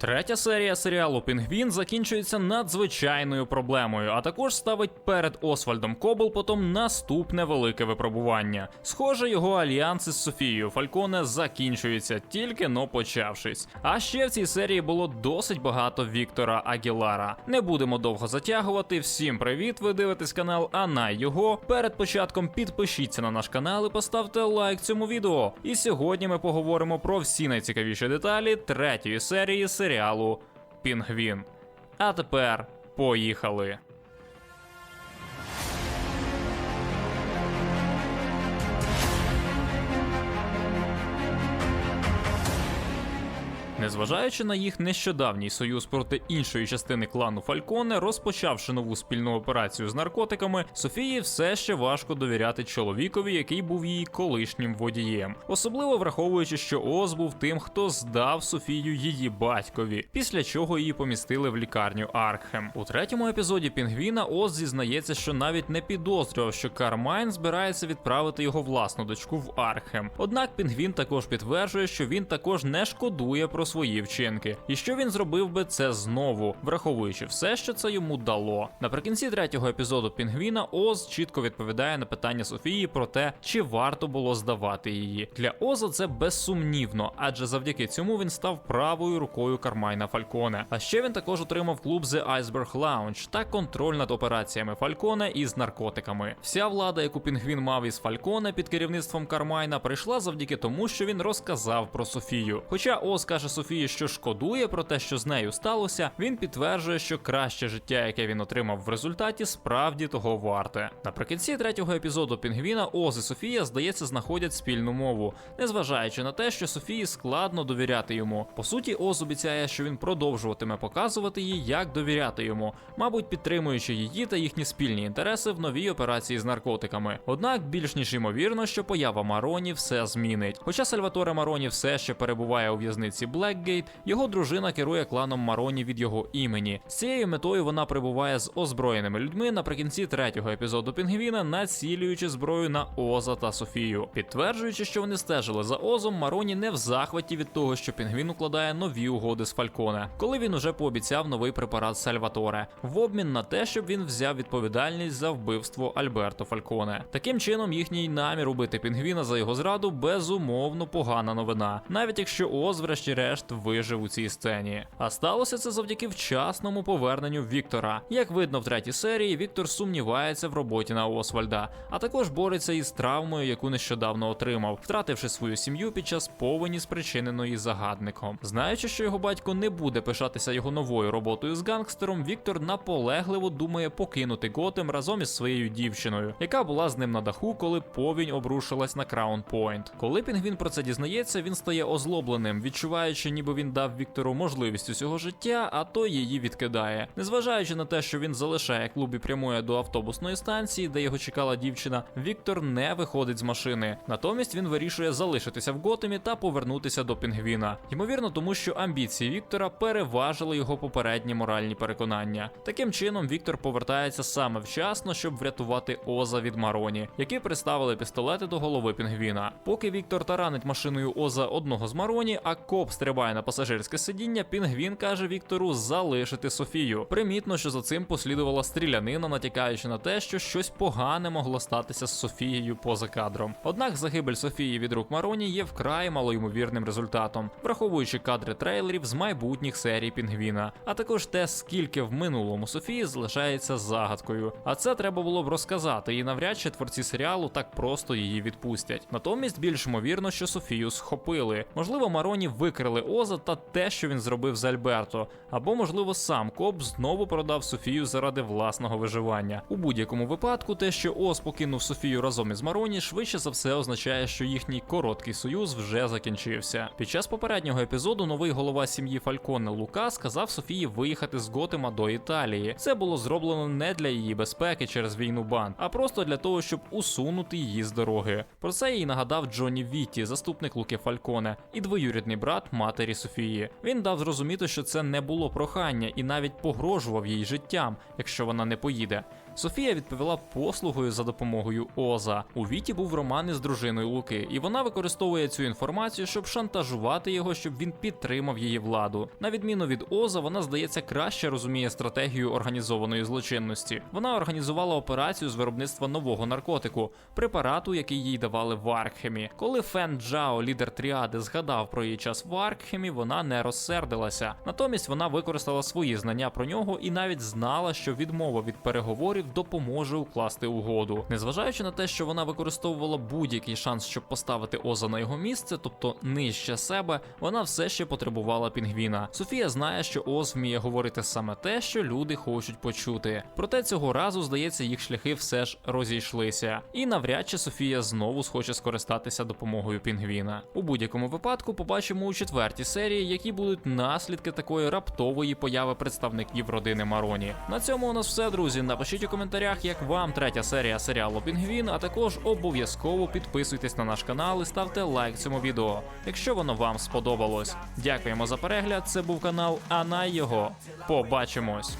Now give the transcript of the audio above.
Третя серія серіалу Пінгвін закінчується надзвичайною проблемою, а також ставить перед Освальдом Коблпотом наступне велике випробування. Схоже, його альянс із Софією Фальконе закінчується, тільки но почавшись. А ще в цій серії було досить багато Віктора Агілара. Не будемо довго затягувати. Всім привіт! Ви дивитесь канал Ана його. Перед початком підпишіться на наш канал і поставте лайк цьому відео. І сьогодні ми поговоримо про всі найцікавіші деталі третьої серії серіалу Пінгвін. А тепер поїхали. Незважаючи на їх нещодавній союз проти іншої частини клану Фальконе, розпочавши нову спільну операцію з наркотиками, Софії все ще важко довіряти чоловікові, який був її колишнім водієм, особливо враховуючи, що Оз був тим, хто здав Софію її батькові, після чого її помістили в лікарню Аркхем. У третьому епізоді Пінгвіна Оз зізнається, що навіть не підозрював, що Кармайн збирається відправити його власну дочку в Аркхем. Однак Пінгвін також підтверджує, що він також не шкодує про свої вчинки, і що він зробив би це знову, враховуючи все, що це йому дало. Наприкінці третього епізоду Пінгвіна Оз чітко відповідає на питання Софії про те, чи варто було здавати її. Для Оза це безсумнівно, адже завдяки цьому він став правою рукою Кармайна Фальконе. А ще він також отримав клуб The Iceberg Lounge та контроль над операціями Фальконе із наркотиками. Вся влада, яку Пінгвін мав із Фальконе під керівництвом Кармайна, прийшла завдяки тому, що він розказав про Софію. Хоча Оз каже Софії, що шкодує про те, що з нею сталося, він підтверджує, що краще життя, яке він отримав в результаті, справді того варте. Наприкінці третього епізоду Пінгвіна Оз і Софія, здається, знаходять спільну мову, незважаючи на те, що Софії складно довіряти йому. По суті, Оз обіцяє, що він продовжуватиме показувати їй, як довіряти йому, мабуть, підтримуючи її та їхні спільні інтереси в новій операції з наркотиками. Однак більш ніж ймовірно, що поява Мароні все змінить. Хоча Сальваторе Мароні все ще перебуває у в'язниці Блекгейт, його дружина керує кланом Мароні від його імені. З цією метою вона прибуває з озброєними людьми наприкінці третього епізоду Пінгвіна, націлюючи зброю на Оза та Софію. Підтверджуючи, що вони стежили за Озом, Мароні не в захваті від того, що Пінгвін укладає нові угоди з Фальконе, коли він уже пообіцяв новий препарат Сальваторе в обмін на те, щоб він взяв відповідальність за вбивство Альберто Фальконе. Таким чином, їхній намір убити Пінгвіна за його зраду безумовно погана новина, навіть якщо Оз, врешті-решт, вижив у цій сцені. А сталося це завдяки вчасному поверненню Віктора. Як видно в третій серії, Віктор сумнівається в роботі на Освальда, а також бореться із травмою, яку нещодавно отримав, втративши свою сім'ю під час повені, спричиненої загадником. Знаючи, що його батько не буде пишатися його новою роботою з гангстером, Віктор наполегливо думає покинути Готем разом із своєю дівчиною, яка була з ним на даху, коли повінь обрушилась на Краун Пойнт. Коли Пінгвін про це дізнається, він стає озлобленим, відчуваючи, ніби він дав Віктору можливість усього життя, а той її відкидає. Незважаючи на те, що він залишає клуб і прямує до автобусної станції, де його чекала дівчина, Віктор не виходить з машини. Натомість він вирішує залишитися в Готемі та повернутися до Пінгвіна. Ймовірно, тому що амбіції Віктора переважили його попередні моральні переконання. Таким чином, Віктор повертається саме вчасно, щоб врятувати Оза від Мароні, які приставили пістолети до голови Пінгвіна. Поки Віктор таранить машиною Оза одного з Мароні, а коп стрибає на пасажирське сидіння, Пінгвін каже Віктору залишити Софію. Примітно, що за цим послідувала стрілянина, натякаючи на те, що щось погане могло статися з Софією поза кадром. Однак загибель Софії від рук Мароні є вкрай малоймовірним результатом, враховуючи кадри трейлерів з майбутніх серій Пінгвіна, а також те, скільки в минулому Софії залишається загадкою. А це треба було б розказати, і навряд чи творці серіалу так просто її відпустять. Натомість більш ймовірно, що Софію схопили. Можливо, Мароні викрили Оза та те, що він зробив з Альберто, або можливо сам коп знову продав Софію заради власного виживання. У будь-якому випадку, те, що Оз покинув Софію разом із Мароні, швидше за все означає, що їхній короткий союз вже закінчився. Під час попереднього епізоду новий голова сім'ї Фальконе Лука сказав Софії виїхати з Готема до Італії. Це було зроблено не для її безпеки через війну банд, а просто для того, щоб усунути її з дороги. Про це їй нагадав Джонні Вітті, заступник Луки Фальконе, і двоюрідний брат матері Софії. Він дав зрозуміти, що це не було прохання і навіть погрожував їй життям, якщо вона не поїде. Софія відповіла послугою за допомогою Оза. У Віті був роман із дружиною Луки, і вона використовує цю інформацію, щоб шантажувати його, щоб він підтримав її владу. На відміну від Оза, вона здається краще розуміє стратегію організованої злочинності. Вона організувала операцію з виробництва нового наркотику, препарату, який їй давали в Аркхемі. Коли Фен Джао, лідер тріади, згадав про її час в Аркхемі, вона не розсердилася. Натомість вона використала свої знання про нього і навіть знала, що відмова від переговорів допоможе укласти угоду. Незважаючи на те, що вона використовувала будь-який шанс, щоб поставити Оза на його місце, тобто нижче себе, вона все ще потребувала пінгвіна. Софія знає, що Оз вміє говорити саме те, що люди хочуть почути. Проте цього разу, здається, їх шляхи все ж розійшлися. І навряд чи Софія знову схоче скористатися допомогою пінгвіна. У будь-якому випадку побачимо у четвертій серії, які будуть наслідки такої раптової появи представників родини Мароні. На цьому у нас все, друзі. Напишіть у коментарях, як вам третя серія серіалу Пінгвін, а також обов'язково підписуйтесь на наш канал і ставте лайк цьому відео, якщо воно вам сподобалось. Дякуємо за перегляд. Це був канал Анай його. Побачимось.